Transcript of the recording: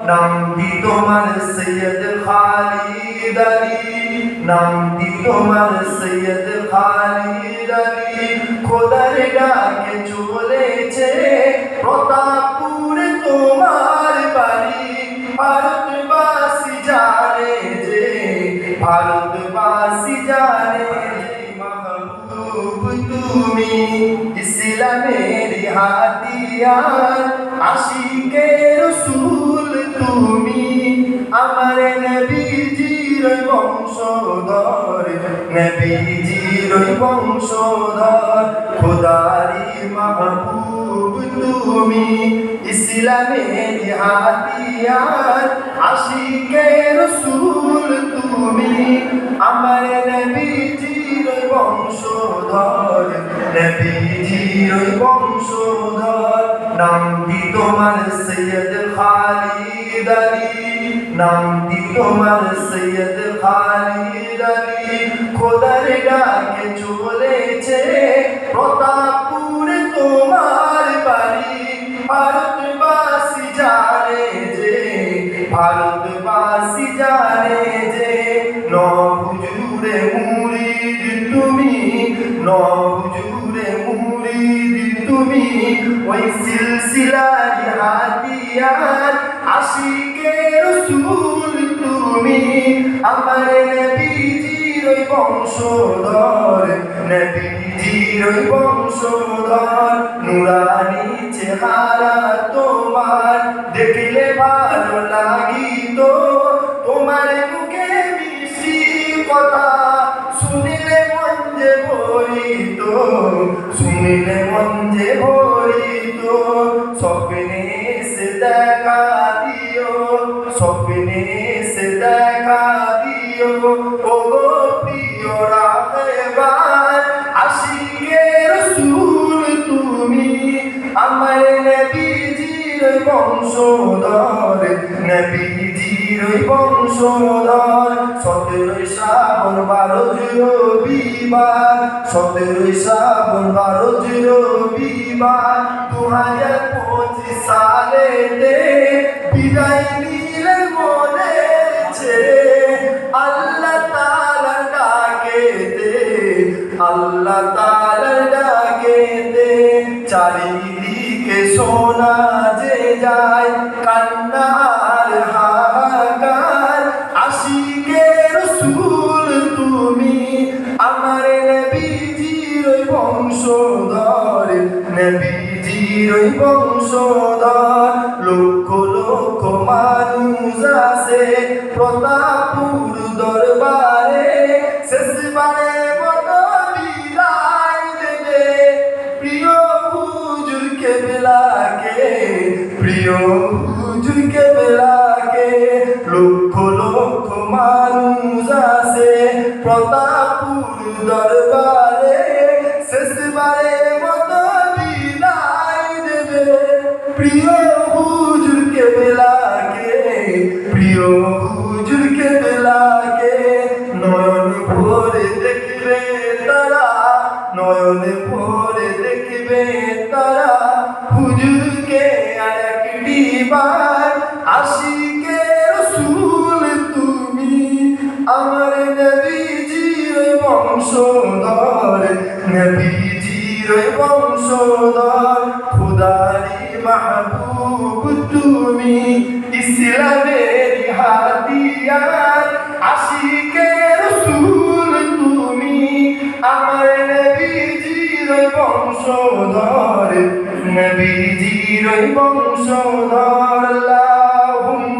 নামটি তোমার সৈয়দ খালিদ আলী। নামটি তোমার সৈয়দ খালিদ আলী। খোদার ডাকে চলেছে প্রতাপপুর তোমার বাড়ি। ভারতবাসী জানে যে, ভারতবাসী জানে তুমি ইসলামের হাতিয়ার। আশিকে রসুল তুমি আমার নবীজির বংশধর নবীজির বংশধর। খোদারি মাহবুব, তুমি ইসলামের হাতিয়ার আশিকে রসুল, তুমি আমার নবীজির বংশধর। নবীজির বংশধর, নামটি তোমার সৈয়দ খালিদ আলী। নামটি তোমার সৈয়দ খালিদ আলী। খোদার ডাকে চলেছে, প্রতাপপুর তোমার বাড়ি। ভারতবাসী জানে যে, ভারতবাসী জানে যে নহুজুরে মুরিদ তুমি নহুজুরে মুরিদ তুমি। ওই সিলসিলার হাতিয়ার, আশিকে রসুল তুমি, আমার নবীজির ওই বংশধর। নবীজির ওই বংশধর, নুরানি চেহারা তোমার, দেখলে ভালো লাগিত। তোমার মুখে মিশি কথা শুনিলে মন যে ভরিত, শুনিলে মন যে ভরিত। স্বপ্নে সে দেখা দিও। ও গো প্রিয় রাখবার আশিকে রসুল তুমি আমার নবীজির বংশধর নবীজির বংশধর। সতেরোই শ্রাবণ বারো রবিবার, সতেরোই শ্রাবণ বারো রবিবার দু হাজার চারিদিকে শোনা যে যায়, কান্নার হাহাকার। আশিকে রসুল তুমি, আমার নবীজির বংশধর। নবীজির বংশধর, লক্ষ লক্ষ মানুষ আছে প্রতাপুর দরবারে। প্রিয় হুজুর কেবলাকে লক্ষ লক্ষ মানুষ আছে প্রতাপুর দরবারে শেষবারে মতো বিদায় দেবে। প্রিয় হুজুর কেবলাকে প্রিয় হুজুর কেবলাকে নয়ন ভরে দেখবে তারা। নয়ন ভরে বার আশিকে রসুল তুমি, আমার নবীজির বংশধর নবীজির বংশধর, খুদারি মাহবুব তুমি, ইসলামের হাতিয়ার, আশিকে রসুল তুমি, আমার নবীজির বংশধর নবীজির বংশধর লা